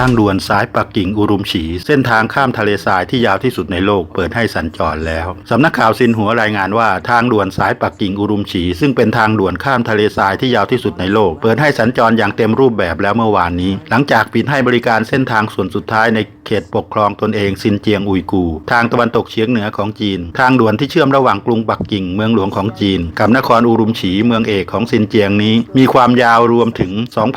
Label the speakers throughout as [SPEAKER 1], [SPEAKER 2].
[SPEAKER 1] ทางด่วนสายปักกิ่งอุรุมฉี เส้นทางข้ามทะเลทรายที่ยาวที่สุดในโลกเปิดให้สัญจรแล้ว สำนักข่าวซินหัวรายงานว่าทางด่วนสายปักกิ่งอุรุมฉี ซึ่งเป็นทางด่วนข้ามทะเลทรายที่ยาวที่สุดในโลก เปิดให้สัญจรอย่างเต็มรูปแบบแล้วเมื่อวานนี้ หลังจากปิดให้บริการเส้นทางส่วนสุดท้ายในเขตปกครองตนเองซินเจียงอุยกู ทางตะวันตกเฉียงเหนือของจีน ทางด่วนที่เชื่อมระหว่างกรุงปักกิ่งเมืองหลวงของจีน กับนครอุรุมฉีเมืองเอกของซินเจียงนี้ มีความยาวรวมถึง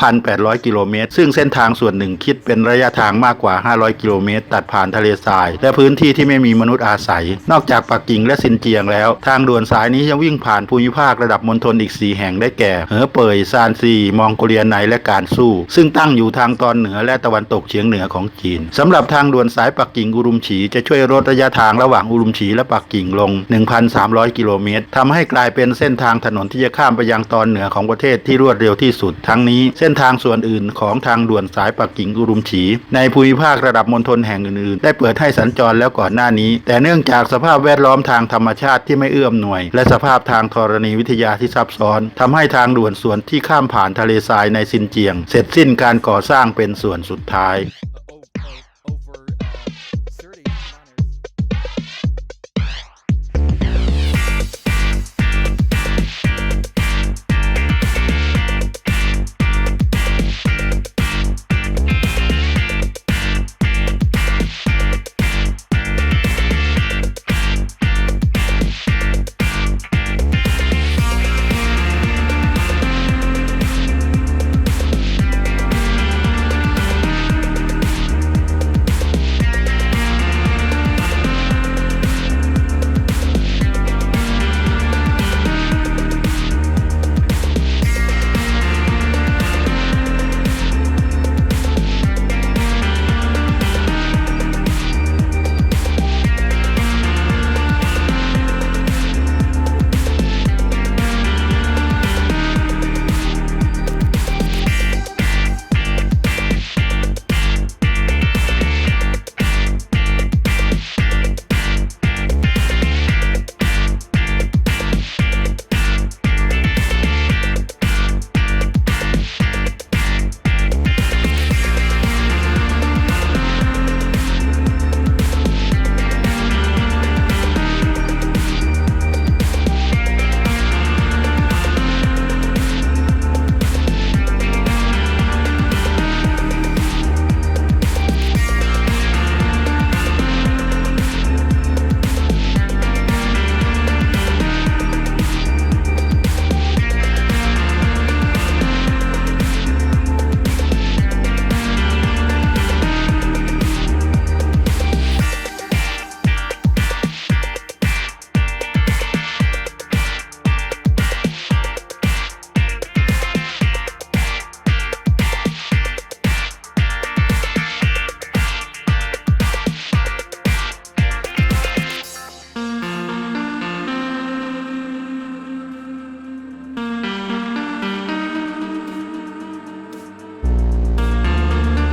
[SPEAKER 1] 2,800 กิโลเมตร ซึ่งเส้นทางส่วนหนึ่งคิดเป็นระยะทางมากกว่า 500 กิโลเมตร ตัดผ่านทะเลทราย และพื้นที่ที่ไม่มีมนุษย์อาศัย นอกจากปักกิ่งและซินเจียงแล้ว ทางด่วนสายนี้ยังวิ่งผ่านภูมิภาคระดับมณฑลอีก 4 แห่งได้แก่ เหอเป่ยซานซี มองโกเลียในและการสู้ ซึ่งตั้งอยู่ทางตอนเหนือและตะวันตกเฉียงเหนือของจีนสำหรับทางด่วนสายปักกิ่งอุรุมฉีจะช่วยลดระยะทางระหว่างอุรุมฉีและปักกิ่งลง 1,300 กิโลเมตรทำให้กลายเป็นเส้นทางถนนที่จะข้ามไปยังตอนเหนือของประเทศที่รวดเร็วที่สุด ทั้งนี้เส้นทางส่วนอื่นของทางด่วนสายปักกิ่งอุรุมฉี ในภูมิภาคระดับมณฑลแห่งอื่นๆ ได้เปิดให้สัญจรแล้วก่อนหน้านี้ แต่เนื่องจากสภาพแวดล้อมทางธรรมชาติที่ไม่เอื้อมหน่วย และสภาพทางธรณีวิทยาที่ซับซ้อนทำให้ทางด่วนส่วนที่ข้ามผ่านทะเลทรายในซินเจียง เสร็จสิ้นการก่อสร้างเป็นส่วนสุดท้าย